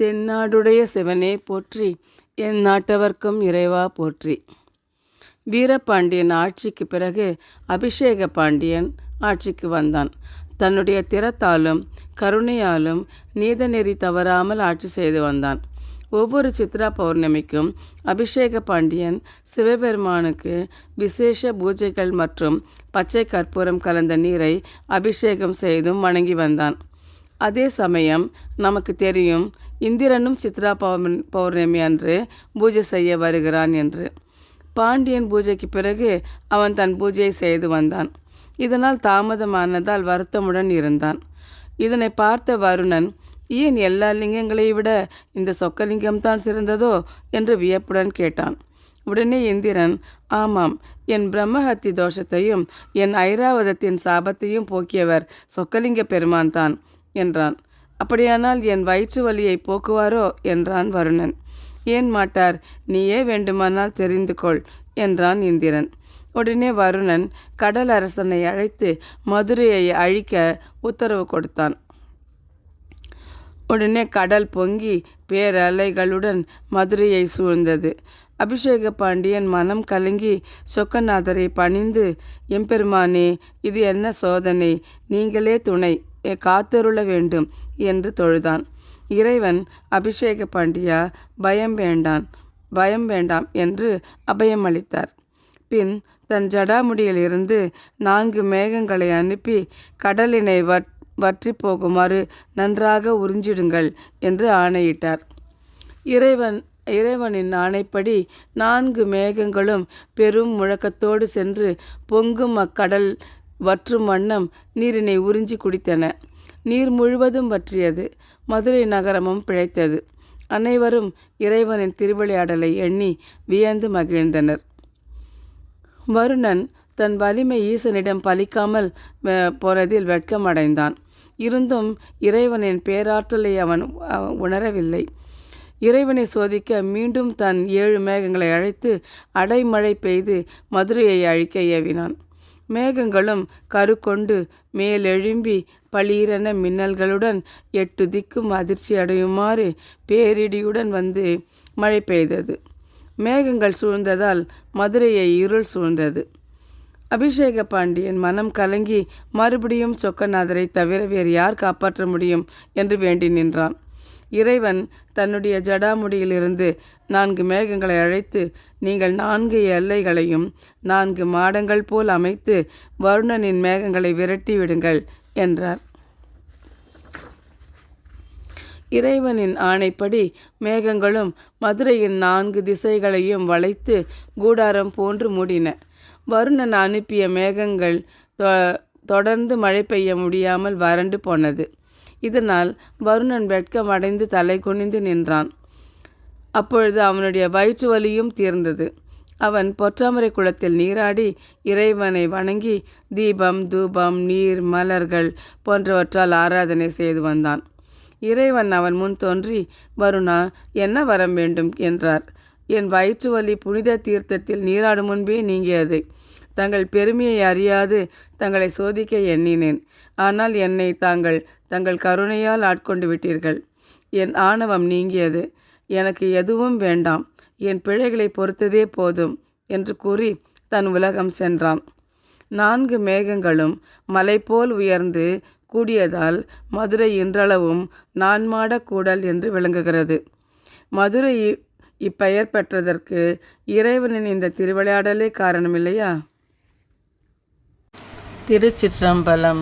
தென்னாடுடைய சிவனே போற்றி என் நாட்டவர்க்கும் இறைவா போற்றி. வீரபாண்டியன் ஆட்சிக்கு பிறகு அபிஷேக பாண்டியன் ஆட்சிக்கு வந்தான். தன்னுடைய திறத்தாலும் கருணையாலும் நீதநெறி தவறாமல் ஆட்சி செய்து வந்தான். ஒவ்வொரு சித்ரா பௌர்ணமிக்கும் அபிஷேக பாண்டியன் சிவபெருமானுக்கு விசேஷ பூஜைகள் மற்றும் பச்சை கற்பூரம் கலந்த நீரை அபிஷேகம் செய்தும் வணங்கி வந்தான். அதே சமயம் நமக்கு தெரியும் இந்திரனும் சித்ரா பௌர்ணமி பௌர்ணமி அன்று பூஜை செய்ய வருகிறான் என்று. பாண்டியன் பூஜைக்கு பிறகு அவன் தன் பூஜையை செய்து வந்தான். இதனால் தாமதமானதால் வருத்தமுடன் இருந்தான். இதனை பார்த்த வருணன் ஏன் எல்லா லிங்கங்களை விட இந்த சொக்கலிங்கம்தான் சிறந்ததோ? என்று வியப்புடன் கேட்டான். உடனே இந்திரன் ஆமாம் என் பிரம்மஹத்தி தோஷத்தையும் என் ஐராவதத்தின் சாபத்தையும் போக்கியவர் சொக்கலிங்க பெருமான் தான் என்றான். அப்படியானால் என் வயிற்று வலியை போக்குவாரோ? என்றான் வருணன். ஏன் மாட்டார்? நீயே வேண்டுமானால் தெரிந்து கொள் என்றான் இந்திரன். உடனே வருணன் கடல் அரசனை அழைத்து மதுரையை அழிக்க உத்தரவு கொடுத்தான். உடனே கடல் பொங்கி பேரலைகளுடன் மதுரையை சூழ்ந்தது. அபிஷேக பாண்டியன் மனம் கலங்கி சொக்கநாதரை பணிந்து எம்பெருமானே இது என்ன சோதனை? நீங்களே துணை. காத்தருள வேண்டும் என்று தொழுதான். இறைவன் அபிஷேக பாண்டியா பயம் வேண்டான் பயம் வேண்டாம் என்று அபயம் அளித்தார் பின் தன் ஜடாமுடியிலிருந்து நான்கு மேகங்களை அனுப்பி கடலினை வற் வற்றி போகுமாறு நன்றாக உறிஞ்சிடுங்கள் என்று ஆணையிட்டார். இறைவன் இறைவனின் ஆணைப்படி நான்கு மேகங்களும் பெரும் முழக்கத்தோடு சென்று பொங்கும் அக்கடல் வற்றும் வண்ணம் நீரினை உறிஞ்சி குடித்தன. நீர் முழுவதும் வற்றியது. மதுரை நகரமும் பிழைத்தது. அனைவரும் இறைவனின் திருவிளையாடலை எண்ணி வியந்து மகிழ்ந்தனர். வருணன் தன் வலிமை ஈசனிடம் பலிக்காமல் போனதில் வெட்கமடைந்தான். இருந்தும் இறைவனின் பேராற்றலை அவன் உணரவில்லை. இறைவனை சோதிக்க மீண்டும் தன் ஏழு மேகங்களை அழைத்து அடைமழை பெய்து மதுரையை அழிக்க ஏவினான். மேகங்களும் கருக்கொண்டு மேலெழும்பி பளீரென மின்னல்களுடன் எட்டு திக்கும் அதிர்ச்சி அடையுமாறு பேரிடியுடன் வந்து மழை பெய்தது. மேகங்கள் சூழ்ந்ததால் மதுரையை இருள் சூழ்ந்தது. அபிஷேக பாண்டியன் மனம் கலங்கி மறுபடியும் சொக்கநாதரை தவிர வேறு யார் காப்பாற்ற முடியும் என்று வேண்டி நின்றான். இறைவன் தன்னுடைய ஜடாமுடியிலிருந்து நான்கு மேகங்களை அழைத்து நீங்கள் நான்கு எல்லைகளையும் நான்கு மாடங்கள் போல் அமைத்து வருணனின் மேகங்களை விரட்டி விடுங்கள் என்றார். இறைவனின் ஆணைப்படி மேகங்களும் மதுரையின் நான்கு திசைகளையும் வளைத்து கூடாரம் போன்று மூடின. வருணன் அனுப்பிய மேகங்கள் தொடர்ந்து மழை பெய்ய முடியாமல் வறண்டு போனது. இதனால் வருணன் வெட்கம் அடைந்து தலை குனிந்து நின்றான். அப்பொழுது அவனுடைய வயிற்று வலியும் தீர்ந்தது. அவன் பொற்றாமரை குளத்தில் நீராடி இறைவனை வணங்கி தீபம் தூபம் நீர் மலர்கள் போன்றவற்றால் ஆராதனை செய்து வந்தான். இறைவன் அவன் முன் தோன்றி வருணா என்ன வரம் வேண்டும்? என்றார். என் வயிற்று வலி புனித தீர்த்தத்தில் நீராடும் முன்பே நீங்கியது. தங்கள் பெருமையை அறியாது தங்களை சோதிக்க எண்ணினேன். ஆனால் என்னை தாங்கள் தங்கள் கருணையால் ஆட்கொண்டு விட்டீர்கள். என் ஆணவம் நீங்கியது. எனக்கு எதுவும் வேண்டாம். என் பிழைகளை பொறுத்ததே போதும் என்று கூறி தன் உலகம் சென்றான். நான்கு மேகங்களும் மலை போல் உயர்ந்து கூடியதால் மதுரை இன்றளவும் நான்மாட கூடல் என்று விளங்குகிறது. மதுரை இப்பெயர் பெற்றதற்கு இறைவனின் இந்த திருவிளையாடலே காரணம் இல்லையா திருச்சிற்றம்பலம்.